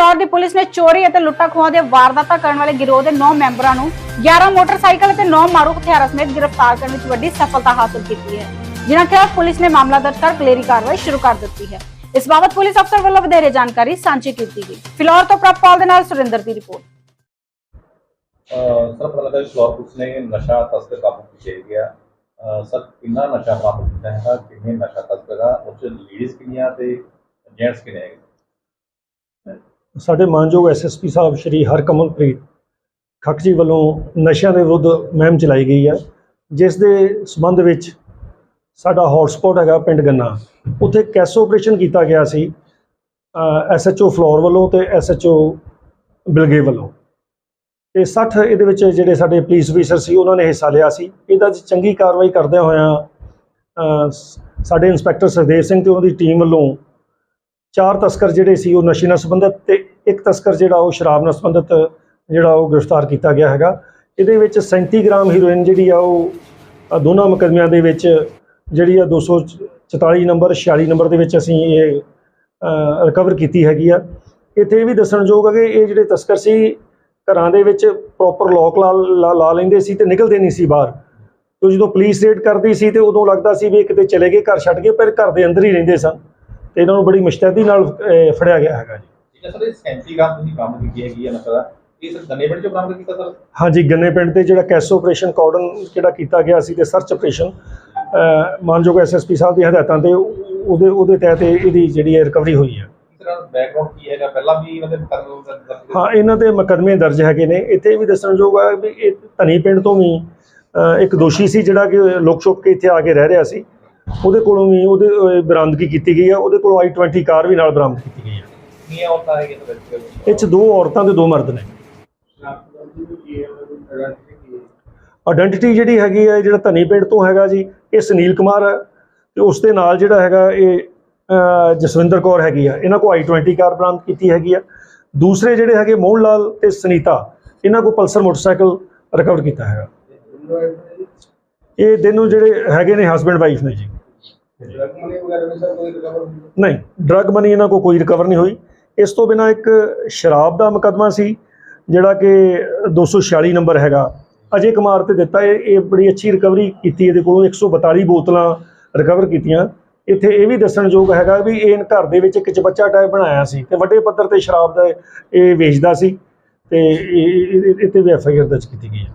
ਫਿਲੌਰ ਦੀ police ਨੇ ਚੋਰੀ ਅਤੇ ਲੁੱਟਾਂ ਖੋਹਾਂ ਦੇ ਵਾਰਦਾਤਾਂ ਕਰਨ ਵਾਲੇ ਗਿਰੋਹ ਦੇ 9 ਮੈਂਬਰਾਂ ਨੂੰ 11 ਮੋਟਰਸਾਈਕਲ ਅਤੇ 9 ਮਾਰੂ ਹਥਿਆਰਾਂ ਸਮੇਤ ਗ੍ਰਿਫਤਾਰ ਕਰਨ ਵਿੱਚ ਵੱਡੀ ਸਫਲਤਾ ਹਾਸਲ ਕੀਤੀ ਹੈ। ਜਿਨ੍ਹਾਂ ਖਿਲਾਫ ਪੁਲਿਸ ਨੇ ਮਾਮਲਾ ਦਰਜ ਕਰ ਕਲੇਰੀ ਕਾਰਵਾਈ ਸ਼ੁਰੂ ਕਰ ਦਿੱਤੀ ਹੈ। ਇਸ ਬਾਬਤ ਪੁਲਿਸ ਅਫਸਰ ਵੱਲੋਂ ਵਧੇਰੇ ਜਾਣਕਾਰੀ ਸਾਂਝੀ ਕੀਤੀ ਗਈ। ਫਿਲੌਰ ਤੋਂ ਪ੍ਰਾਪਤ ਦੇ ਨਾਲ ਸੁਰਿੰਦਰ ਦੀ ਰਿਪੋਰਟ। ਅਹ ਸਰ, ਪਤਾ ਲੱਗਾ ਕਿ ਫਲੋਰ ਪੁਲਿਸ ਨੇ ਨਸ਼ਾ ਤਸਕਰ ਕਾਬੂ ਕੀਤੇ ਗਿਆ ਅਹ ਸਰ, ਕਿੰਨਾ ਨਸ਼ਾ ਬਰਾਮਦ ਕੀਤਾ ਹੈਗਾ? ਕਿੰਨੇ ਨਸ਼ਾ ਤਸਕਰ ਆ? ਉਹ ਚ ਲੇਡੀਜ਼ ਕਿੰਨੀਆਂ ਤੇ ਜੈਂਟਸ ਕਿੰਨੇ ਹੈਗੇ? ਸਾਡੇ ਮਾਨਯੋਗ ਐਸਐਸਪੀ ਸਾਹਿਬ ਸ਼੍ਰੀ ਹਰਕਮਲਪ੍ਰੀਤ ਖੱਕ ਜੀ ਵੱਲੋਂ ਨਸ਼ਿਆਂ ਦੇ ਵਿਰੁੱਧ ਮੁਹਿੰਮ ਚਲਾਈ ਗਈ ਹੈ, ਜਿਸ ਦੇ ਸੰਬੰਧ ਵਿੱਚ ਸਾਡਾ ਹੌਟਸਪੌਟ ਹੈਗਾ ਪਿੰਡ ਗੰਨਾ। ਉੱਥੇ ਕੈਸ ਆਪਰੇਸ਼ਨ ਕੀਤਾ ਗਿਆ ਸੀ ਐਸਐਚਓ ਫਲੋਰ ਵੱਲੋਂ ਤੇ ਐਸਐਚਓ ਬਿਲਗੇ ਵੱਲੋਂ। ਤੇ 60 ਇਹਦੇ ਵਿੱਚ ਜਿਹੜੇ ਸਾਡੇ ਪੁਲਿਸ ਅਫੀਸਰ ਸੀ, ਉਹਨਾਂ ਨੇ ਹਿੱਸਾ ਲਿਆ ਸੀ। ਇਹਦਾ 'ਚ ਚੰਗੀ ਕਾਰਵਾਈ ਕਰਦਿਆਂ ਹੋਇਆਂ ਸਾਡੇ ਇੰਸਪੈਕਟਰ ਸਰਦੇਵ ਸਿੰਘ ਤੇ ਉਹਨਾਂ ਦੀ ਟੀਮ ਵੱਲੋਂ ਚਾਰ ਤਸਕਰ ਜਿਹੜੇ ਸੀ ਉਹ ਨਸ਼ੇ ਨਾਲ ਸੰਬੰਧਿਤ ਤੇ ਇੱਕ ਤਸਕਰ ਜਿਹੜਾ ਉਹ ਸ਼ਰਾਬ ਨਾਲ ਸੰਬੰਧਿਤ ਜਿਹੜਾ ਉਹ ਗ੍ਰਿਫਤਾਰ ਕੀਤਾ ਗਿਆ ਹੈਗਾ। ਇਹਦੇ ਵਿੱਚ 37 ਗ੍ਰਾਮ ਹੀਰੋਇਨ ਜਿਹੜੀ ਆ ਉਹ ਦੋਨਾਂ ਮੁਕੱਦਮਿਆਂ ਦੇ ਵਿੱਚ ਜਿਹੜੀ ਆ 244 ਨੰਬਰ 46 ਨੰਬਰ ਦੇ ਵਿੱਚ ਅਸੀਂ ਇਹ ਰਿਕਵਰ ਕੀਤੀ ਹੈਗੀ ਆ। ਇੱਥੇ ਇਹ ਵੀ ਦੱਸਣਯੋਗ ਹੈ ਕਿ ਇਹ ਜਿਹੜੇ ਤਸਕਰ ਸੀ, ਘਰਾਂ ਦੇ ਵਿੱਚ ਪ੍ਰੋਪਰ ਲੋਕ ਲਾ, ਲਾ- ਲਾ ਲੈਂਦੇ ਸੀ ਤੇ ਨਿਕਲਦੇ ਨਹੀਂ ਸੀ ਬਾਹਰ। ਤੇ ਜਦੋਂ ਪੁਲਿਸ ਰੇਡ ਕਰਦੀ ਸੀ ਤੇ ਉਦੋਂ ਲੱਗਦਾ ਸੀ ਵੀ ਕਿਤੇ ਚਲੇ ਗਏ, ਘਰ ਛੱਡ ਗਏ, ਪਰ ਘਰ ਦੇ ਅੰਦਰ ਹੀ ਰਹਿੰਦੇ ਸਨ। ਤੇ ਇਹਨਾਂ ਨੂੰ ਬੜੀ ਮੁਸ਼ਤੈਦੀ ਨਾਲ ਅਹ, ਫੜਿਆ ਗਿਆ ਹੈਗਾ ਜੀ। ਹੈ ਸਰ ਇਹ 37 ਗ੍ਰਾਮ ਤੁਸੀਂ ਕੰਮ ਕੀਤੀ ਹੈਗੀ ਹੈ ਨਸ਼ਾ ਦਾ ਇਹ ਸਰ ਗੰਨੇ ਪਿੰਡ ਚੋਂ ਬਰਾਮਦ ਕੀਤਾ ਸਰ? ਹਾਂਜੀ ਗੰਨੇ ਪਿੰਡ ਤੇ ਜਿਹੜਾ ਕੈਸ ਆਪਰੇਸ਼ਨ ਕਾਰਡਨ ਜਿਹੜਾ ਕੀਤਾ ਗਿਆ ਸੀ ਤੇ ਸਰਚ ਆਪਰੇਸ਼ਨ ਮਾਨਯੋਗ ਐਸਐਸਪੀ ਸਾਹਿਬ ਦੀ ਹਦਾਇਤਾਂ ਤੇ ਉਹ- ਉਹਦੇ ਉਹਦੇ ਤਹਿਤ ਇਹ- ਇਹਦੀ ਜਿਹੜੀ ਹੈ ਰਿਕਵਰੀ ਹੋਈ ਹੈ। ਇਸ ਤਰ੍ਹਾਂ ਬੈਕਗ੍ਰਾਉਂਡ ਕੀ ਹੈਗਾ? ਪਹਿਲਾਂ ਵੀ ਇਹਨਾਂ ਦੇ ਮੁਕੱਦਮੇ ਦਰਜ ਦਰਜ ਹਾਂ ਇਹਨਾਂ ਦੇ ਮੁਕੱਦਮੇ ਦਰਜ ਹੈਗੇ ਨੇ। ਇੱਥੇ ਵੀ ਦੱਸਣਯੋਗ ਹੈ ਵੀ ਇਹ ਧਨੀ ਪਿੰਡ ਤੋਂ ਵੀ ਅ, ਇੱਕ ਦੋਸ਼ੀ ਸੀ ਜਿਹੜਾ ਕਿ ਲੁਕ ਛੁਪ ਕੇ ਇੱਥੇ ਆ ਕੇ ਰਹਿ ਰਿਹਾ ਸੀ। ਉਹਦੇ ਕੋਲੋਂ ਵੀ ਉਹਦੇ ਬਰਾਮਦਗੀ ਕੀਤੀ ਗਈ ਹੈ ਉਹਦੇ ਕੋਲੋਂ i20 ਕਾਰ ਵੀ ਨਾਲ ਬਰਾਮਦ ਕੀਤੀ ਗਈ ਹੈ ਕਿੰਨੀਆਂ ਔਰਤਾਂ ਹੈਗੀਆਂ ਸਰ ਇਹ 'ਚ ਦੋ ਔਰਤਾਂ ਤੇ ਦੋ ਮਰਦ ਨੇ। ਆਇਡੈਂਟੀਟੀ ਜਿਹੜੀ ਹੈਗੀ ਹੈ ਜਿਹੜਾ ਧਨੀ ਪਿੰਡ ਤੋਂ ਹੈਗਾ ਜੀ ਇਹ ਸੁਨੀਲ ਕੁਮਾਰ ਹੈ ਤੇ ਉਸ ਦੇ ਨਾਲ ਜਿਹੜਾ ਹੈਗਾ ਇਹ ਜਸਵਿੰਦਰ ਕੌਰ ਹੈਗੀ ਆ। ਇਹਨਾਂ ਕੋ i20 ਕਾਰ ਬਰਾਮਦ ਕੀਤੀ ਹੈਗੀ ਆ। ਦੂਸਰੇ ਜਿਹੜੇ ਹੈਗੇ ਮੋਹਨ ਲਾਲ ਤੇ ਸੁਨੀਤਾ ਇਹਨਾਂ ਕੋ ਪਲਸਰ ਮੋਟਰਸਾਈਕਲ ਰਿਕਵਰ ਕੀਤਾ ਹੈਗਾ। ਇਹ ਦੋਨੋਂ ਜਿਹੜੇ ਹੈਗੇ ਨੇ ਹਸਬੰਡ ਵਾਈਫ ਨੇ ਜੀ। ਨਹੀਂ ਡਰਗ ਮਨੀ ਇਹਨਾਂ ਕੋ ਕੋਈ ਰਿਕਵਰ ਨਹੀਂ ਹੋਈ। ਇਸ ਤੋਂ ਬਿਨਾ ਇੱਕ ਸ਼ਰਾਬ ਦਾ ਮੁਕੱਦਮਾ ਸੀ, ਜਿਹੜਾ ਕਿ 246 ਨੰਬਰ ਹੈਗਾ। ਅਜੇ ਕੁਮਾਰ ਤੇ ਦਿੱਤਾ, ਇਹ ਇਹ ਬੜੀ ਅੱਛੀ ਰਿਕਵਰੀ ਕੀਤੀ, ਇਹਦੇ ਕੋਲੋਂ 142 ਬੋਤਲਾਂ ਰਿਕਵਰ ਕੀਤੀਆਂ। ਇੱਥੇ ਇਹ ਵੀ ਦੱਸਣਯੋਗ ਹੈਗਾ ਵੀ ਇਹ ਘਰ ਦੇ ਵਿੱਚ ਇੱਕ ਚਬੱਚਾ ਟਾਈਪ ਬਣਾਇਆ ਸੀ ਤੇ ਵੱਡੇ ਪੱਧਰ ਤੇ ਸ਼ਰਾਬ ਦਾ ਇਹ ਵੇਚਦਾ ਸੀ ਤੇ ਇਹ- ਤੇ ਵੀ ਐਫ ਆਈ ਆਰ ਦਰਜ ਕੀਤੀ ਗਈ ਹੈ।